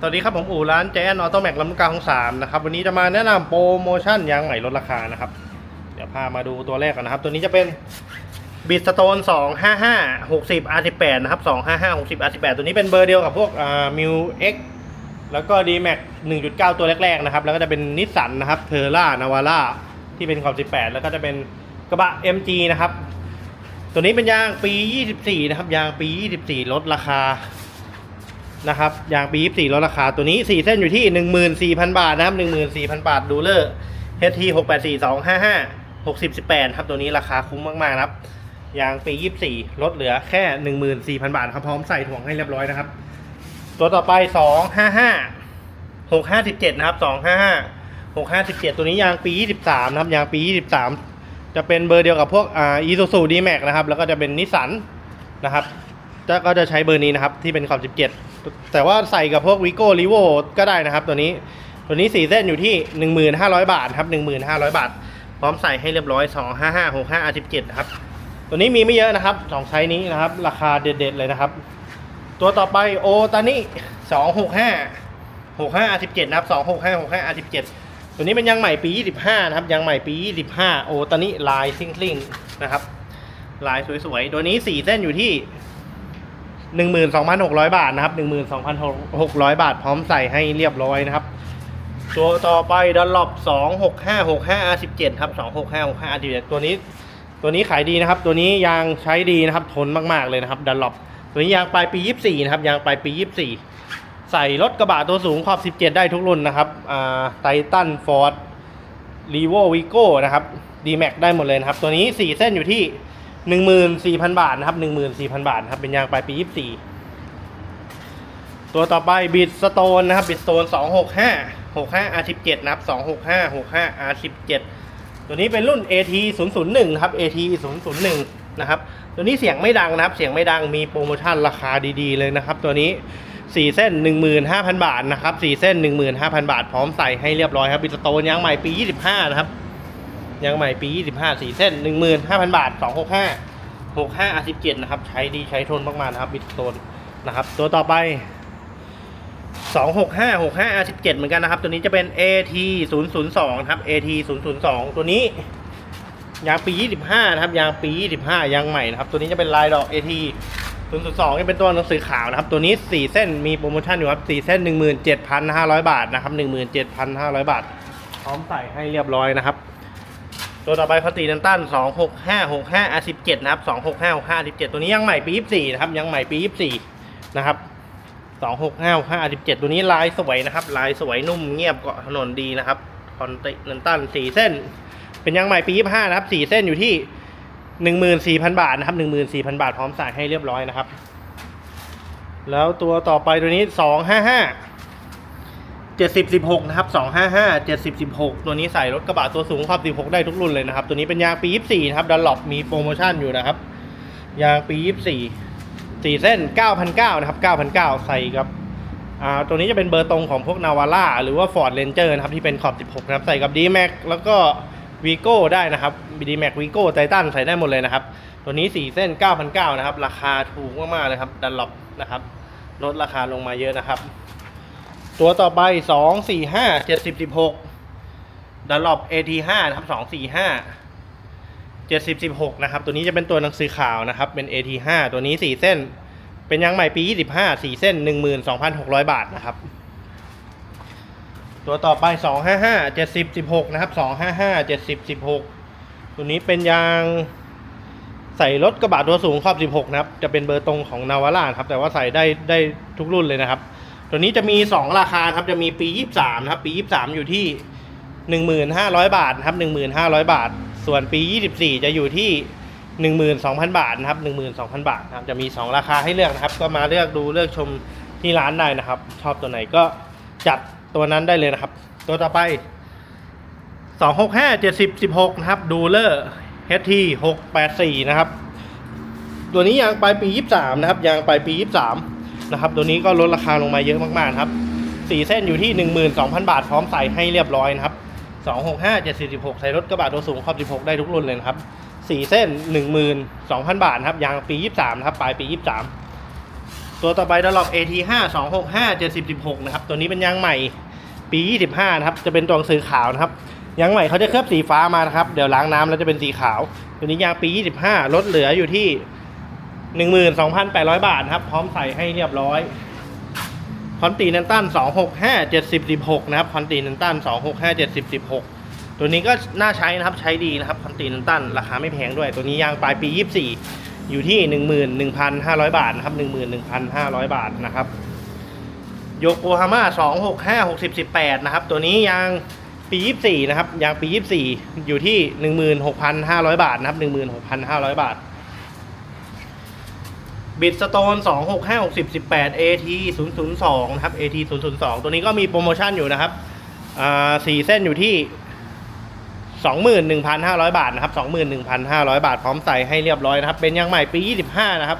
สวัสดีครับผมอู่ร้านแจนออโตแม็กลำลูกกาของสามนะครับวันนี้จะมาแนะนำโปรโมชั่นยางใหม่ลดราคานะครับ เดี๋ยวพามาดูตัวแรกกันนะครับ ตัวนี้จะเป็นบิสโตน2 5 5 60 R18 นะครับ2 5 5 60 R18 ตัวนี้เป็นเบอร์เดียวกับพวกอ่ามิวเอ็กแล้วก็ d m a x 1.9ตัวแรกๆนะครับ แล้วก็จะเป็นนิสสันนะครับเทอร่านาวาร่าที่เป็นขอบ18แล้วก็จะเป็นกระบะ MG นะครับ ตัวนี้เป็นยางปี24นะครับยางปี24ลดราคา นะครับยางปี24ลดราคาตัวนี้4เส้นอยู่ที่14,000บาทนะครับ14,000บาทดูเลอร์ HT 684255 60 18ครับตัวนี้ราคาคุ้มมากๆนะครับยางปี24ลดเหลือแค่14,000บาทครับพร้อมใส่ถ่วงให้เรียบร้อยนะครับ ตัวต่อไป255 657นะครับ255 657ตัวนี้ยางปี23นะครับยางปี23จะเป็นเบอร์เดียวกับพวกอ่า Isuzu D-Max นะครับแล้วก็จะเป็นนิสสันนะครับจะก็จะใช้เบอร์นี้นะครับที่เป็นขอบ17 แต่ว่าใส่กับพวกวิโก้ลิโวก็ได้นะครับตัวนี้ ตัวนี้4เส้นอยู่ที่ 1500 บาทครับ 1500 บาท พร้อมใส่ให้เรียบร้อย 255 65 R17 นะครับ ตัวนี้มีไม่เยอะนะครับสองไซส์นี้นะครับ ราคาเด็ดๆเลยนะครับ ตัวต่อไปโอตานิ265 65 R17 นะครับ265 65 R17 ตัวนี้เป็นยางใหม่ปี 25 นะครับยางใหม่ปี 25 โอตานิลายซิงซิงนะครับ ลายสวยๆ ตัวนี้ 4 เส้นอยู่ที่ 12,600 บาทนะครับ 12,600 บาท พร้อมใส่ให้เรียบร้อยนะครับ ตัวต่อไปดันลอบ26565 R17 ครับ26565 R17 ตัวนี้ ตัวนี้ขายดีนะครับ ตัวนี้ยางใช้ดีนะครับ ทนมากๆเลยนะครับดันลอบตัวนี้ยางปลายปี 24 นะครับ ยางปลายปี 24 ใส่รถกระบะตัวสูงขอบ 17 ได้ทุกรุ่นนะครับอ่าไททันฟอร์ดรีโววิโก้นะครับดีแม็กได้หมดเลยนะครับ ตัวนี้ 4 เส้นอยู่ที่ หนึ่งหมื่นสี่พันบาทนะครับหนึ่งหมื่นสี่พันบาทนะครับเป็นยางปลายปียี่สิบสี่ตัวต่อไปบิดสโตนนะครับบิดสโตนสองหกห้าหกห้า R สิบเจ็ดนะครับสองหกห้าหกห้า R สิบเจ็ดตัวนี้เป็นรุ่น AT ศูนย์ศูนย์หนึ่งครับ AT ศูนย์ศูนย์หนึ่งนะครับ ตัวนี้เสียงไม่ดังนะครับ เสียงไม่ดัง มีโปรโมชั่นราคาดีๆเลยนะครับ ตัวนี้สี่เส้นหนึ่งหมื่นห้าพันบาทนะครับสี่เส้นหนึ่งหมื่นห้าพันบาท พร้อมใส่ให้เรียบร้อยครับ บิดสโตนยางใหม่ปียี่สิบห้านะครับ ยางใหม่ปียี่สิบห้าสี่เส้นหนึ่งหมื่นห้าพันบาทสองหกห้า65 R17 นะครับ ใช้ดีใช้ทนมากๆนะครับบิทโซนนะครับ ตัวต่อไป 265 65 R17 เหมือนกันนะครับ ตัวนี้จะเป็น AT 002นะครับ AT 002 ตัวนี้ยางปี 25 นะครับ ยางปี 25 ยางใหม่นะครับ ตัวนี้จะเป็นลายดอก AT 002จะเป็นตัวหนังสือขาวนะครับ ตัวนี้ 4 เส้นมีโปรโมชั่นอยู่ครับ 4 เส้น 17,500 บาทนะครับ 17,500 บาท พร้อมใส่ให้เรียบร้อยนะครับ ตัวต่อไปคอตีนันตันสองหกห้าหกห้าอาสิบเจ็ดนะครับสองหกห้าหกห้าสิบเจ็ดตัวนี้ยังใหม่ปียี่สิบสี่นะครับยังใหม่ปียี่สิบสี่นะครับสองหกห้าหกห้าสิบเจ็ดตัวนี้ลายสวยนะครับ ลายสวยนุ่มเงียบเกาะถนนดีนะครับคอนตินันตันสี่เส้น เป็นยังใหม่ปียี่สิบห้านะครับสี่เส้นอยู่ที่หนึ่งหมื่นสี่พันบาทนะครับหนึ่งหมื่นสี่พันบาทพร้อมใส่ให้เรียบร้อยนะครับ แล้วตัวต่อไปตัวนี้สองห้าห้า เจ็ดสิบสิบหกนะครับสองห้าห้าเจ็ดสิบสิบหกตัวนี้ใส่รถกระบะตัวสูงขอบสิบหกได้ทุกรุ่นเลยนะครับ ตัวนี้เป็นยางปียี่สี่นะครับดันหลบมีโปรโมชั่นอยู่นะครับ ยางปียี่สี่สี่เส้นเก้าพันเก้านะครับเก้าพันเก้าใส่กับอ่าตัวนี้จะเป็นเบอร์ตรงของพวกนาวาร่าหรือว่า Ford Ranger นะครับ ที่เป็นขอบ 16 นะครับ ใส่กับ d m a x แล้วก็ v ีโก้ได้นะครับ d m a x v ีโก้ไททันใส่ได้หมดเลยนะครับ ตัวนี้ 4 เส้น 9,900นะครับ ราคาถูกมากๆเลยครับดันหลบนะครับลดราคาลงมาเยอะนะครับ ตัวต่อไปสองสี่ห้าเจ็ดสิบสิบหกดันลอบ AT ห้านะครับสองสี่ห้าเจ็ดสิบสิบหกนะครับ ตัวนี้จะเป็นตัวหนังสือข่าวนะครับ เป็น AT ห้าตัวนี้สี่เส้น เป็นยางใหม่ปียี่สิบห้าสี่เส้นหนึ่งหมื่นสองพันหกร้อยบาทนะครับ ตัวต่อไปสองห้าห้าเจ็ดสิบสิบหกนะครับสองห้าห้าเจ็ดสิบสิบหกตัวนี้เป็นยางใส่รถกระบะตัวสูงครอบสิบหกนะครับ จะเป็นเบอร์ตรงของนาวาร่าครับ แต่ว่าใส่ได้ได้ทุกรุ่นเลยนะครับ ตัวนี้จะมี 2 ราคาครับ จะมีปี 23 นะครับ ปี 23 อยู่ที่ 1,500 บาทนะครับ 1,500 บาท ส่วนปี 24 จะอยู่ที่ 12,000 บาทนะครับ 12,000 บาทนะครับ จะมี 2 ราคาให้เลือกนะครับ ก็มาเลือกดูเลือกชมที่ร้านได้นะครับ ชอบตัวไหนก็จัดตัวนั้นได้เลยนะครับ ตัวต่อไป 265 70 16 นะครับ ดูเลอร์ HT 684 นะครับ ตัวนี้ยางปลายปี 23 นะครับ ยางปลายปี 23 นะครับ ตัวนี้ก็ลดราคาลงมาเยอะมากๆครับสี่เส้นอยู่ที่ 12,000 บาทพร้อมใส่ให้เรียบร้อยนะครับ265 746 ใส่รถกระบะตัวสูงขอบ 16 ได้ทุกรุ่นเลยครับสี่เส้น 12,000 บาทนะครับยางปี 23นะครับปลายปี 23 ตัวต่อไปดอลล็อก AT 5 2 6 5 716 นะครับ ตัวนี้เป็นยางใหม่ปี 25 นะครับ จะเป็นตัวหนังสือขาวนะครับยางใหม่เขาจะเคลือบสีฟ้ามานะครับ เดี๋ยวล้างน้ำแล้วจะเป็นสีขาว ตัวนี้ยางปี 25ลดเหลืออยู่ที่ 12,800 บาทครับ พร้อมใส่ให้เรียบร้อยคอนติเนนตัล265 70 16 นะครับคอนติเนนตัล265 70 16 ตัวนี้ก็น่าใช้นะครับ ใช้ดีนะครับคอนติเนนตัลราคาไม่แพงด้วย ตัวนี้ยางปลายปี 24 อยู่ที่ 11,500 บาทนะครับ 11,500 บาทนะครับโยโกฮาม่า265 60 18 นะครับ ตัวนี้ยางปี 24 นะครับ ยางปี 24 อยู่ที่ 16,500 บาทนะครับ 16,500 บาท บิดสโตน2 6 5 6 0 18 AT 0 0 2นะครับ AT 0 0 2ตัวนี้ก็มีโปรโมชั่นอยู่นะครับอ่าสี่เส้นอยู่ที่21,500บาทนะครับ21,500บาทพร้อมใส่ให้เรียบร้อยนะครับ เป็นยางใหม่ปี25นะครับ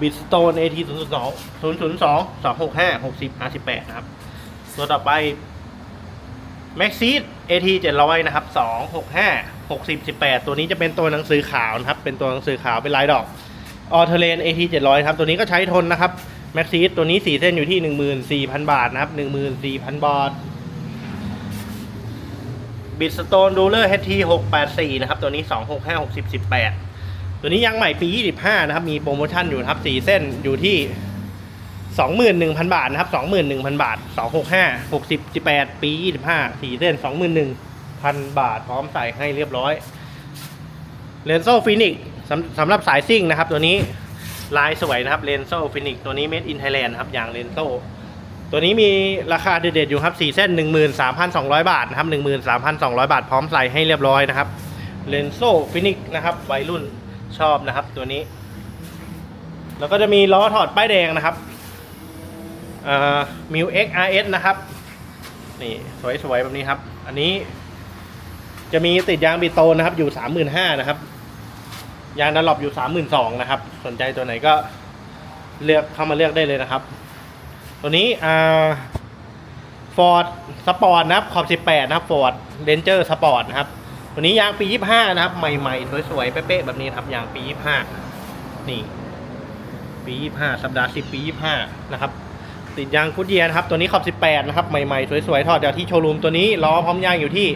บิดสโตน AT 0 0 2 0 0 2 2 6 5 60 58นะครับ ตัวต่อไป m a x i s AT 700นะครับ265 60 18ตัวนี้จะเป็นตัวหนังสือขาวนะครับ เป็นตัวหนังสือขาวเป็นลายดอก ออเทเลน AT 700ครับ ตัวนี้ก็ใช้ทนนะครับแม็กซีตัวนี้ 4 เส้นอยู่ที่ 14,000 บาทนะครับ 14,000 บาทบิดสโตนดูเลอร์ HT 684นะครับ ตัวนี้265 60 18ตัวนี้ยังใหม่ปี25นะครับ มีโปรโมชั่นอยู่ครับ4เส้นอยู่ที่21,000บาทนะครับ21,000บาท265 60 18ปี25 4เส้น21,000บาท พร้อมใส่ให้เรียบร้อยเลนโซฟินิก สำสำหรับสายซิ่งนะครับ ตัวนี้ลายสวยนะครับเลนโซฟินิกตัวนี้ made in Thailand ครับอย่างเลนโซตัวนี้มีราคาเด็ดๆอยู่ครับ4เส้น 13,200 บาทนะครับ13,200 บาทพร้อมใส่ให้เรียบร้อยนะครับเลนโซฟินิกนะครับวัยรุ่นชอบนะครับตัวนี้ แล้วก็จะมีล้อถอดป้ายแดงนะครับมิวเอ็กอาร์เอสนะครับ นี่สวยๆแบบนี้ครับ อันนี้จะมีติดยางบีโตนนะครับอยู่สามหมื่นห้านะครับ ยางดันหลบอยู่สามหมื่นสองนะครับ สนใจตัวไหนก็เลือกเข้ามาเลือกได้เลยนะครับ ตัวนี้อ่าฟอร์ดสปอร์ตนะครับขอบสิบแปดนะครับฟอร์ดเรนเจอร์สปอร์ตนะครับตัวนี้ยางปียี่ห้านะครับ ใหม่ๆสวยๆเป๊ะๆแบบนี้ครับยางปียี่ห้านี่ปียี่ห้าสัปดาห์สิบปียี่ห้านะครับติดยางกุดเยียนะครับ ตัวนี้ขอบสิบแปดนะครับ ใหม่ ๆ สวย ๆ ถอดจากที่โชว์รูมตัวนี้ล้อพร้อมยางอยู่ที่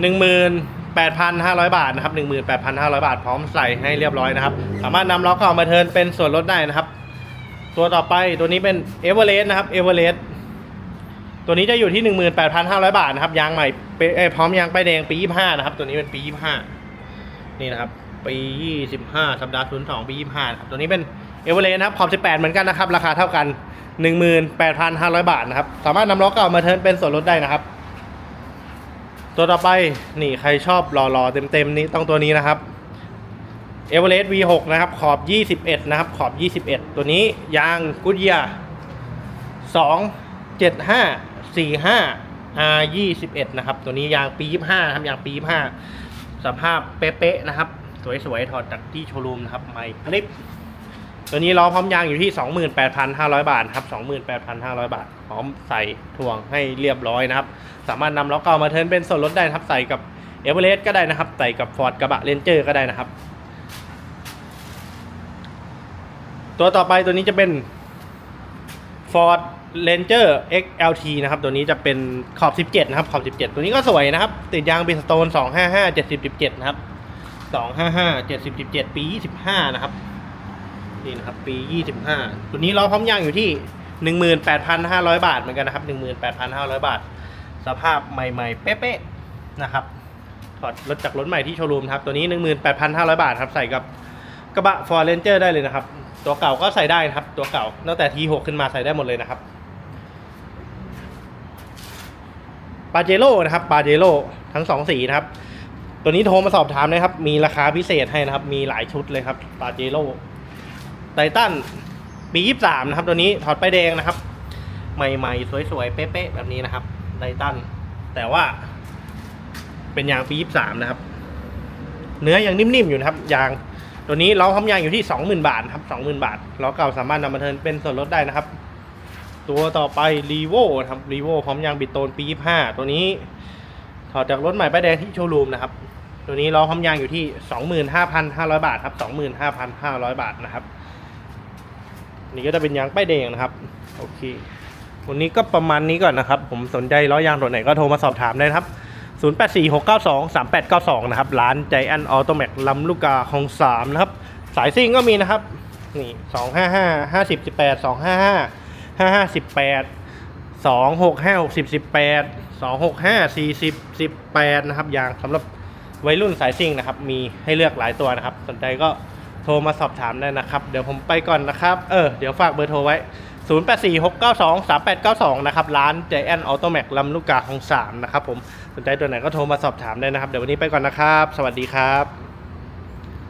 หนึ่งหมื่ นแปดพันห้าร้อยบาทนะครับหนึ่งหมื่นแปดพันห้าร้อยบาท พร้อมใส่ให้เรียบร้อยนะครับ สามารถนำล้อกเก่ามาเทินเป็นส่วนลดได้นะครับ ตัวต่อไปตัวนี้เป็นเอเวอเรสต์นะครับเอเวอเรสต์ตัวนี้จะอยู่ที่หนึ่งหมื่นแปดพันห้าร้อยบาทนะครับยางใหม่พร้อมยางป้ายแดงปียี่ห้านะครับ ตัวนี้เป็นปียี่ห้านี่นะครับ ปียี่สิบห้าสัปดาห์ศูนย์สองปียี่ห้าครับตัวนี้เป็นเอเวอเรสต์นะครับขอบสิบแปดเหมือนกันนะครับ ราคาเท่ากันหนึ่งหมื่นแปดพันห้าร้อยบาทนะครับ สามารถนำล้อเก่ามาเทิร์นเป็นส่วนลดได้นะครับ ตัวต่อไปนี่ใครชอบหล่อๆเต็มๆนี้ต้องตัวนี้นะครับเอเวอเรสต์ V6 นะครับ ขอบ 21 นะครับ ขอบ 21 ตัวนี้ยางกุดเยีย2 7 5 4 5 R 21นะครับ ตัวนี้ยางปี 25นะครับ ยางปี 25 สภาพเป๊ะๆนะครับ สวยๆ ถอดจากที่โชว์รูมนะครับ ไม่คลิป ตัวนี้ล้อพร้อมยางอยู่ที่ 28,500 บาทครับ 28,500 บาท พร้อมใส่ถ่วงให้เรียบร้อยนะครับ สามารถนำล้อเก่ามาเทิร์นเป็นส่วนลดได้นะครับ ใส่กับเอเวอเรสต์ก็ได้นะครับ ใส่กับฟอร์ดกระบะเรนเจอร์ก็ได้นะครับ ตัวต่อไปตัวนี้จะเป็น Ford Ranger XLT นะครับ ตัวนี้จะเป็นขอบ 17 นะครับ ขอบ 17 ตัวนี้ก็สวยนะครับ ติดยางบิสโตน255 70 17 นะครับ 255 70 17 ปี 25 นะครับ นี่นะครับปี 25 ตัวนี้ล้อพร้อมยางอยู่ที่ 18,500 บาทเหมือนกันนะครับ 18,500 บาท สภาพใหม่ๆ เป๊ะๆนะครับถอดรถจากรถใหม่ที่โชว์รูมครับตัวนี้ 18,500 บาทครับใส่กับกระบะ Ford Ranger ได้เลยนะครับ ตัวเก่าก็ใส่ได้นะครับ ตัวเก่าตั้งแต่ T6 ขึ้นมาใส่ได้หมดเลยนะครับปาเจโร่นะครับปาเจโร่ทั้งสองสีนะครับ ตัวนี้โทรมาสอบถามนะครับ มีราคาพิเศษให้นะครับ มีหลายชุดเลยครับปาเจโร่ ไททันปียี่สามนะครับ ตัวนี้ถอดไปแดงนะครับ ใหม่ๆ สวยๆ เป๊ะๆ แบบนี้นะครับไททันแต่ว่า เป็นยางปียี่สามนะครับ เนื้อยังนิ่มๆ อยู่นะครับ ยางตัวนี้ล้อพร้อมยางอยู่ที่สองหมื่นบาทครับสองหมื่นบาทล้อเก่าสามารถนำมาเทินเป็นส่วนลดได้นะครับ ตัวต่อไปรีโวครับรีโวพร้อมยางบิดโตนปี25ตัวนี้ถอดจากรถใหม่ป้ายแดงที่โชว์รูมนะครับ ตัวนี้ล้อพร้อมยางอยู่ที่ 25,500 บาทครับ 25,500 บาทนะครับ นี่ก็จะเป็นยางป้ายแดงนะครับโอเควันนี้ก็ประมาณนี้ก่อนนะครับ ผมสนใจล้อยางตัวไหนก็โทรมาสอบถามได้ครับ 0846923892 นะครับ ร้านใจแอนออโตแมกลำลูกกาของสามนะครับ สายซิ่งก็มีนะครับ นี่ 255 50 18 255 55 18 265 60 18 265 40 18 นะครับยางสำหรับวัยรุ่นสายซิ่งนะครับ มีให้เลือกหลายตัวนะครับ สนใจก็ โทรมาสอบถามได้นะครับ เดี๋ยวผมไปก่อนนะครับ เออ เดี๋ยวฝากเบอร์โทรไว้ 0846923892 นะครับ ร้านใจแอนออโตแมกลำลูกกาของสามนะครับผม สนใจตัวไหนก็โทรมาสอบถามได้นะครับ เดี๋ยววันนี้ไปก่อนนะครับ สวัสดีครับ